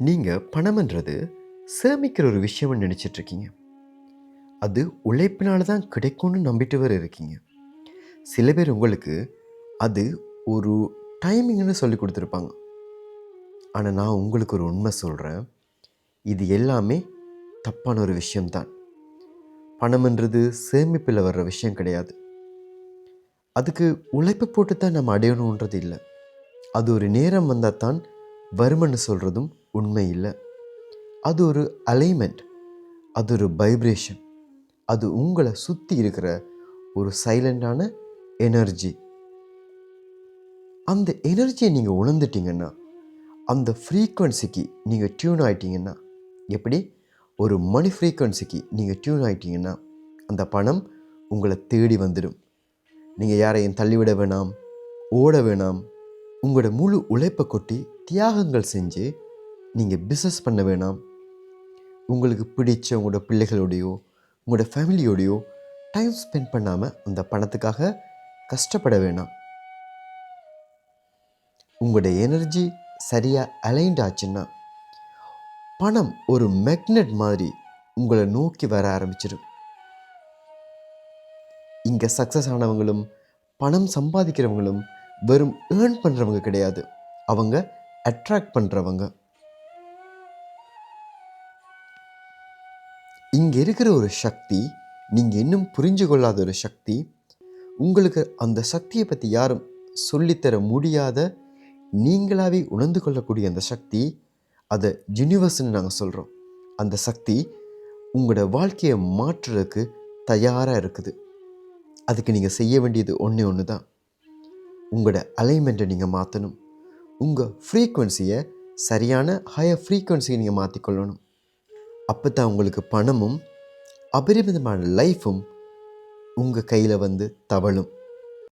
நீங்கள் பணம்ன்றது சேமிக்கிற ஒரு விஷயம்னு நினச்சிட்ருக்கீங்க. அது உழைப்பினால தான் கிடைக்கும்னு நம்பிட்டு வர இருக்கீங்க. சில பேர் உங்களுக்கு அது ஒரு டைமிங்னு சொல்லி கொடுத்துருப்பாங்க. ஆனால் நான் உங்களுக்கு ஒரு உண்மை சொல்கிறேன் இது எல்லாமே தப்பான ஒரு விஷயம்தான். பணம்ன்றது சேமிப்பில் வர்ற விஷயம் கிடையாது. அதுக்கு உழைப்பு போட்டு தான் நம்ம அடையணுன்றது இல்லை. அது ஒரு நேரம் வந்தால் தான் வருமன்னு சொல்கிறதும் உண்மை இல்லை. அது ஒரு அலைன்மெண்ட் அது ஒரு வைப்ரேஷன் அது உங்களை சுற்றி இருக்கிற ஒரு சைலண்டான எனர்ஜி அந்த எனர்ஜியை நீங்கள் உணர்ந்துட்டீங்கன்னா அந்த ஃப்ரீக்குவன்சிக்கு நீங்கள் டியூன் ஆகிட்டிங்கன்னா எப்படி? ஒரு மணி ஃப்ரீக்குவன்சிக்கு நீங்கள் டியூன் ஆகிட்டிங்கன்னா அந்த பணம் உங்களை தேடி வந்துடும். நீங்கள் யாரையும் தள்ளிவிட வேணாம் ஓட வேணாம். உங்களோட முழு உழைப்பை கொட்டி தியாகங்கள் செஞ்சு நீங்கள் பிஸ்னஸ் பண்ண வேணாம். உங்களுக்கு பிடிச்ச உங்களோட பிள்ளைகளோடையோ உங்களோட ஃபேமிலியோடையோ டைம் ஸ்பெண்ட் பண்ணாமல் அந்த பணத்துக்காக கஷ்டப்பட வேணாம். உங்களோட எனர்ஜி சரியாக அலைன்ட் ஆச்சுன்னா பணம் ஒரு மேக்னெட் மாதிரி உங்களை நோக்கி வர ஆரம்பிச்சிடும் இங்கே சக்ஸஸ் ஆனவங்களும் பணம் சம்பாதிக்கிறவங்களும் வெறும் ஏர்ன் பண்ணுறவங்க கிடையாது. அவங்க அட்ராக்ட் பண்ணுறவங்க இங்கே இருக்கிற ஒரு சக்தி நீங்கள் இன்னும் புரிஞ்சு கொள்ளாத ஒரு சக்தி உங்களுக்கு அந்த சக்தியை பற்றி யாரும் சொல்லித்தர முடியாத நீங்களாவே உணர்ந்து கொள்ளக்கூடிய அந்த சக்தி அதை யூனிவர்ஸ்னு நாங்கள் சொல்கிறோம் அந்த சக்தி உங்களோட வாழ்க்கையை மாற்றுறதுக்கு தயாராக இருக்குது. அதுக்கு நீங்கள் செய்ய வேண்டியது ஒன்றே ஒன்று தான் உங்களோட அலைன்மெண்ட்டை நீங்கள் மாற்றணும் உங்கள் ஃப்ரீக்குவென்சியை சரியான ஹையர் ஃப்ரீக்குவென்சியை நீங்கள் மாற்றிக்கொள்ளணும் அப்போ தான் உங்களுக்கு பணமும் அபரிமிதமான லைஃபும் உங்கள் கையில் வந்து தவழும்.